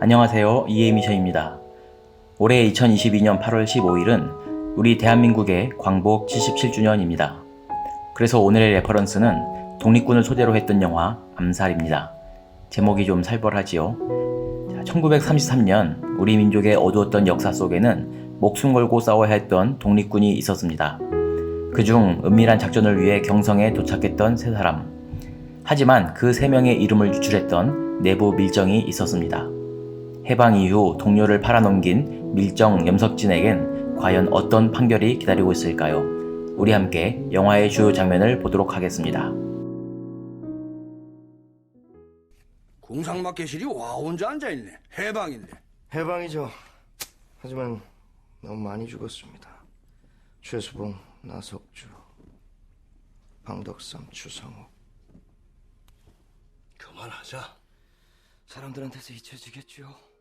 안녕하세요. 이에미션입니다. 올해 2022년 8월 15일은 우리 대한민국의 광복 77주년입니다. 그래서 오늘의 레퍼런스는 독립군을 소재로 했던 영화 암살입니다. 제목이 좀 살벌하지요. 1933년 우리 민족의 어두웠던 역사 속에는 목숨 걸고 싸워야 했던 독립군이 있었습니다. 그중 은밀한 작전을 위해 경성에 도착했던 세 사람. 하지만 그 세 명의 이름을 유출했던 내부 밀정이 있었습니다. 해방 이후 동료를 팔아넘긴 밀정 염석진에겐 과연 어떤 판결이 기다리고 있을까요? 우리 함께 영화의 주요 장면을 보도록 하겠습니다. 궁상마켓실이 와 혼자 앉아있네. 해방인데. 해방이죠. 하지만 너무 많이 죽었습니다. 최수봉, 나석주, 방덕삼, 추성욱. 그만하자. 사람들한테서 잊혀지겠죠. 집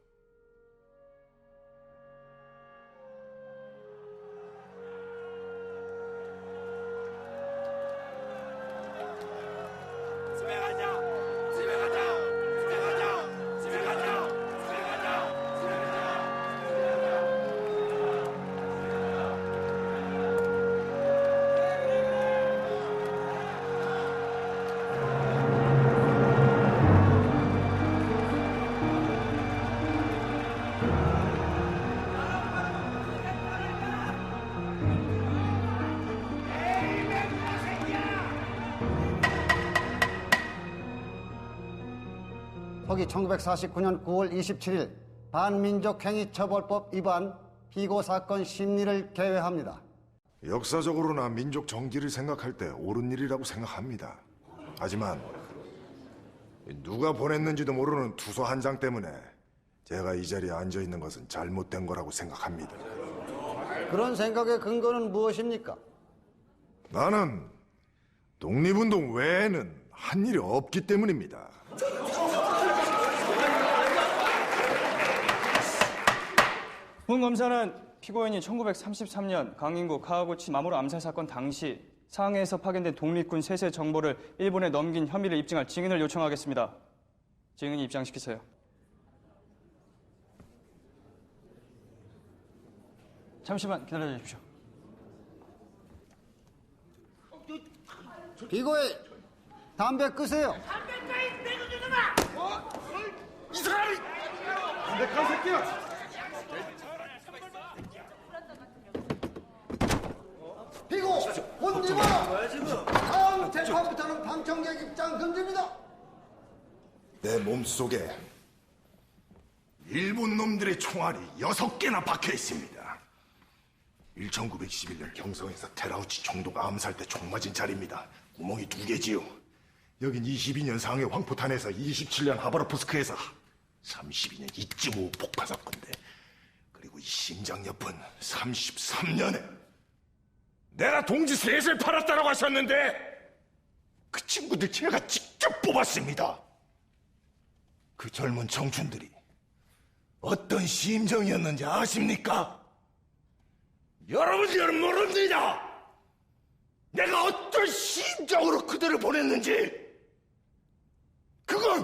서기 1949년 9월 27일 반민족행위처벌법 위반 피고 사건 심리를 개회합니다. 역사적으로나 민족 정기를 생각할 때 옳은 일이라고 생각합니다. 하지만 누가 보냈는지도 모르는 투서 한 장 때문에 제가 이 자리에 앉아 있는 것은 잘못된 거라고 생각합니다. 그런 생각의 근거는 무엇입니까? 나는 독립운동 외에는 한 일이 없기 때문입니다. 본 검사는 피고인이 1933년 강인구 카와구치 마모루 암살 사건 당시 상해에서 파견된 독립군 셋의 정보를 일본에 넘긴 혐의를 입증할 증인을 요청하겠습니다. 증인이 입장시키세요. 잠시만 기다려 주십시오. 피고의 담배 끄세요. 피고 본지마 다음 재판부터는 방청객 입장 금지입니다. 내 몸속에 일본 놈들의 총알이 여섯 개나 박혀 있습니다. 1911년 경성에서 테라우치 총독 암살 때 총 맞은 자리입니다. 구멍이 두 개지요. 여긴 22년 상해 황포탄에서 27년 하바로프스크에서 32년 이쯤 후 폭파 사건인데 그리고 이 심장 옆은 33년에 내가 동지 셋을 팔았다라고 하셨는데 그 친구들 제가 직접 뽑았습니다. 그 젊은 청춘들이 어떤 심정이었는지 아십니까? 여러분들은 모릅니다. 내가 어떤 심정으로 그들을 보냈는지 그건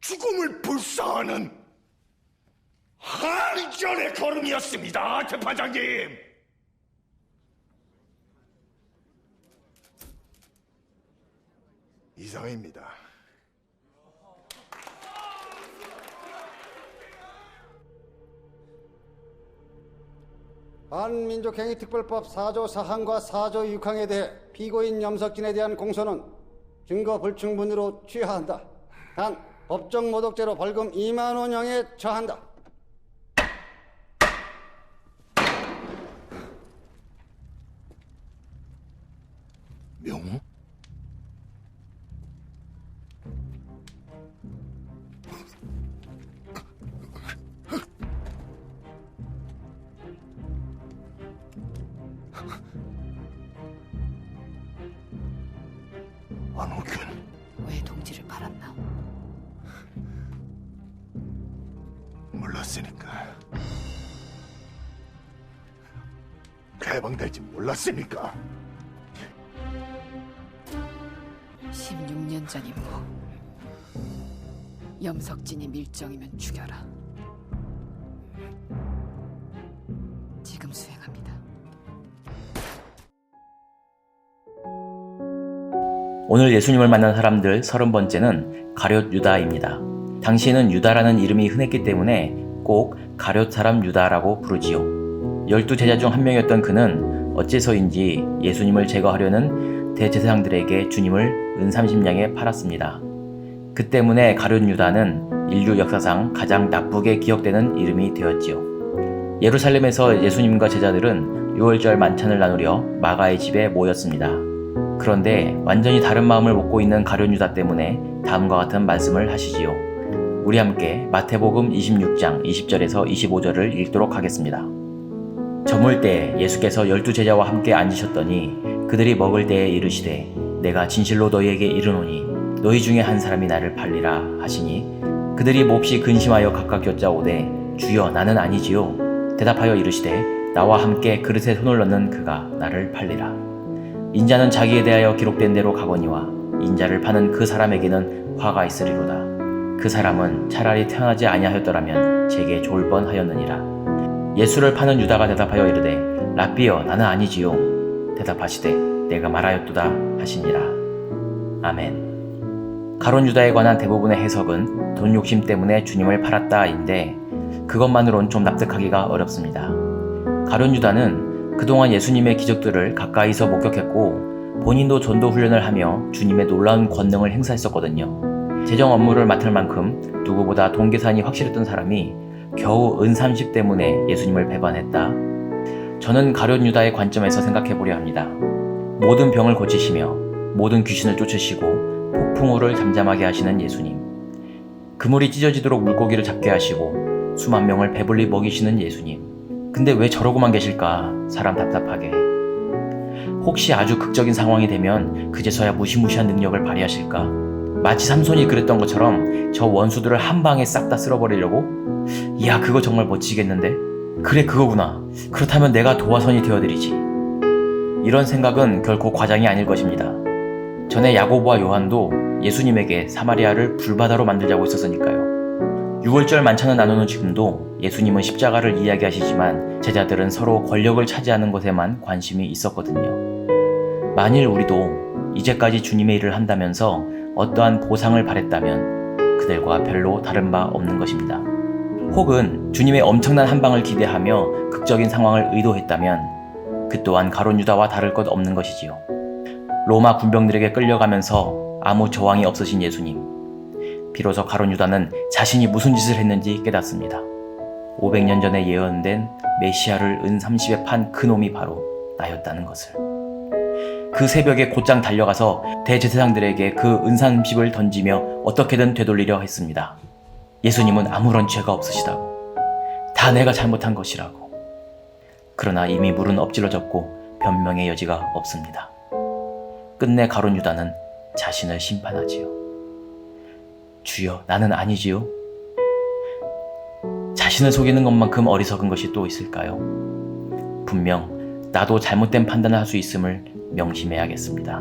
죽음을 불사하는 한전의 걸음이었습니다, 재판장님. 이상입니다. 반민족행위특별법 4조 4항과 4조 6항에 대해 피고인 염석진에 대한 공소는 증거 불충분으로 취하한다. 단 법정 모독죄로 벌금 2만 원형에 처한다. 안호균 왜 동지를 팔았나? 몰랐으니까 해방될지 몰랐으니까 16년 전 임무. 염석진이 밀정이면 죽여라. 지금 수행합니다. 오늘 예수님을 만난 사람들 30번째는 가룟 유다입니다. 당시에는 유다라는 이름이 흔했기 때문에 꼭 가룟 사람 유다라고 부르지요. 열두 제자 중 한 명이었던 그는 어째서인지 예수님을 제거하려는 대제사장들에게 주님을 은삼십냥에 팔았습니다. 그 때문에 가룟 유다는 인류 역사상 가장 나쁘게 기억되는 이름이 되었지요. 예루살렘에서 예수님과 제자들은 6월절 만찬을 나누려 마가의 집에 모였습니다. 그런데 완전히 다른 마음을 먹고 있는 가룟 유다 때문에 다음과 같은 말씀을 하시지요. 우리 함께 마태복음 26장 20절에서 25절을 읽도록 하겠습니다. 저물 때 예수께서 열두 제자와 함께 앉으셨더니 그들이 먹을 때에 이르시되 내가 진실로 너희에게 이르노니 너희 중에 한 사람이 나를 팔리라 하시니 그들이 몹시 근심하여 각각 여짜오되 주여 나는 아니지요. 대답하여 이르시되 나와 함께 그릇에 손을 넣는 그가 나를 팔리라. 인자는 자기에 대하여 기록된 대로 가거니와 인자를 파는 그 사람에게는 화가 있으리로다. 그 사람은 차라리 태어나지 아니하였더라면 제게 좋을 뻔하였느니라. 예수를 파는 유다가 대답하여 이르되 라비여 나는 아니지요. 대답하시되 내가 말하였도다 하시니라. 아멘 가론 유다에 관한 대부분의 해석은 돈 욕심 때문에 주님을 팔았다인데 그것만으론 좀 납득하기가 어렵습니다 가론 유다는 그동안 예수님의 기적들을 가까이서 목격했고 본인도 전도 훈련을 하며 주님의 놀라운 권능을 행사했었거든요 재정 업무를 맡을 만큼 누구보다 동계산이 확실했던 사람이 겨우 은30 때문에 예수님을 배반했다. 저는 가룟 유다의 관점에서 생각해 보려 합니다. 모든 병을 고치시며 모든 귀신을 쫓으시고 폭풍우를 잠잠하게 하시는 예수님. 그물이 찢어지도록 물고기를 잡게 하시고 수만 명을 배불리 먹이시는 예수님. 근데 왜 저러고만 계실까? 사람 답답하게. 혹시 아주 극적인 상황이 되면 그제서야 무시무시한 능력을 발휘하실까? 마치 삼손이 그랬던 것처럼 저 원수들을 한 방에 싹 다 쓸어버리려고? 이야, 그거 정말 멋지겠는데? 그래, 그거구나. 그렇다면 내가 도화선이 되어드리지. 이런 생각은 결코 과장이 아닐 것입니다. 전에 야고보와 요한도 예수님에게 사마리아를 불바다로 만들자고 했었으니까요. 6월절 만찬을 나누는 지금도 예수님은 십자가를 이야기하시지만 제자들은 서로 권력을 차지하는 것에만 관심이 있었거든요. 만일 우리도 이제까지 주님의 일을 한다면서 어떠한 보상을 바랬다면 그들과 별로 다른 바 없는 것입니다. 혹은 주님의 엄청난 한방을 기대하며 극적인 상황을 의도했다면 그 또한 가론 유다와 다를 것 없는 것이지요. 로마 군병들에게 끌려가면서 아무 저항이 없으신 예수님. 비로소 가론 유다는 자신이 무슨 짓을 했는지 깨닫습니다. 500년 전에 예언된 메시아를 은 30에 판 그놈이 바로 나였다는 것을. 그 새벽에 곧장 달려가서 대제사장들에게 그 은산 음식을 던지며 어떻게든 되돌리려 했습니다. 예수님은 아무런 죄가 없으시다고. 다 내가 잘못한 것이라고. 그러나 이미 물은 엎질러졌고 변명의 여지가 없습니다. 끝내 가론 유다는 자신을 심판하지요. 주여, 나는 아니지요. 자신을 속이는 것만큼 어리석은 것이 또 있을까요? 분명 나도 잘못된 판단을 할 수 있음을 명심해야겠습니다.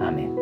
아멘.